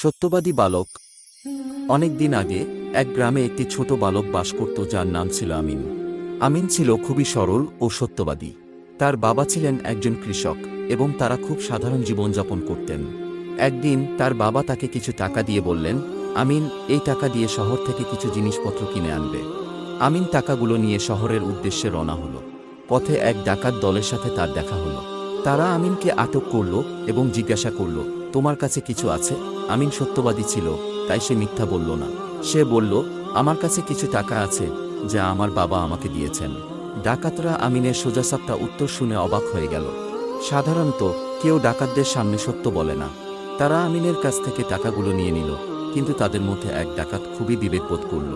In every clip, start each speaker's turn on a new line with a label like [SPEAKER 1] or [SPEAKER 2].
[SPEAKER 1] সত্যবাদী বালক। অনেক দিন আগে এক গ্রামে একটি ছোট বালক বাস করত যার নাম ছিল আমিন। আমিন ছিল খুবই সরল ও সত্যবাদী। তার বাবা ছিলেন একজন কৃষক এবং তারা খুব সাধারণ জীবনযাপন করতেন। একদিন তার বাবা তাকে কিছু টাকা দিয়ে বললেন, আমিন, এই টাকা দিয়ে শহর থেকে কিছু জিনিসপত্র কিনে আনবে। আমিন টাকাগুলো নিয়ে শহরের উদ্দেশ্যে রওনা হলো। পথে এক ডাকাত দলের সাথে তার দেখা হলো। তারা আমিনকে আটক করল এবং জিজ্ঞাসা করল তোমার কাছে কিছু আছে? আমিন সত্যবাদী ছিল, তাই সে মিথ্যা বলল না। সে বলল, আমার কাছে কিছু টাকা আছে, যা আমার বাবা আমাকে দিয়েছেন। ডাকাতরা আমিনের সোজাসাপটা উত্তর শুনে অবাক হয়ে গেল। সাধারণত, কেউ ডাকাতদের সামনে সত্য বলে না। তারা আমিনের কাছ থেকে টাকাগুলো নিয়ে নিল, কিন্তু তাদের মধ্যে এক ডাকাত খুবই বিবেকবোধ করল।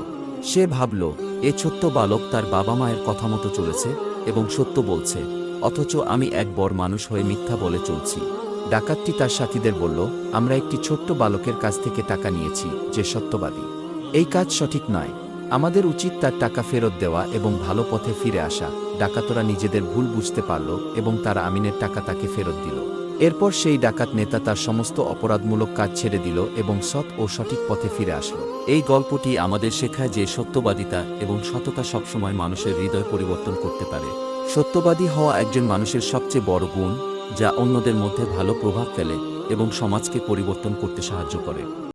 [SPEAKER 1] সে ভাবল, এ ছোট্ট বালক তার বাবা মায়ের কথা মতো চলেছে এবং সত্য বলছে, অথচ আমি এক বড় মানুষ হয়ে মিথ্যা বলে চলছি। ডাকাতটি তার সাথীদের বলল, আমরা একটি ছোট্ট বালকের কাছ থেকে টাকা নিয়েছি, যে সত্যবাদী। এই কাজ সঠিক নয়। আমাদের উচিত তার টাকা ফেরত দেওয়া এবং ভালো পথে ফিরে আসা। ডাকাতরা নিজেদের ভুল বুঝতে পারল এবং তারা আমিনের টাকা তাকে ফেরত দিল। এরপর সেই ডাকাত নেতা তার সমস্ত অপরাধমূলক কাজ ছেড়ে দিল এবং সৎ ও সঠিক পথে ফিরে আসলো। এই গল্পটি আমাদের শেখায় যে সত্যবাদিতা এবং সততা সবসময় মানুষের হৃদয় পরিবর্তন করতে পারে। সত্যবাদী হওয়া একজন মানুষের সবচেয়ে বড় গুণ যা অন্যদের মধ্যে ভালো প্রভাব ফেলে এবং সমাজকে পরিবর্তন করতে সাহায্য করে।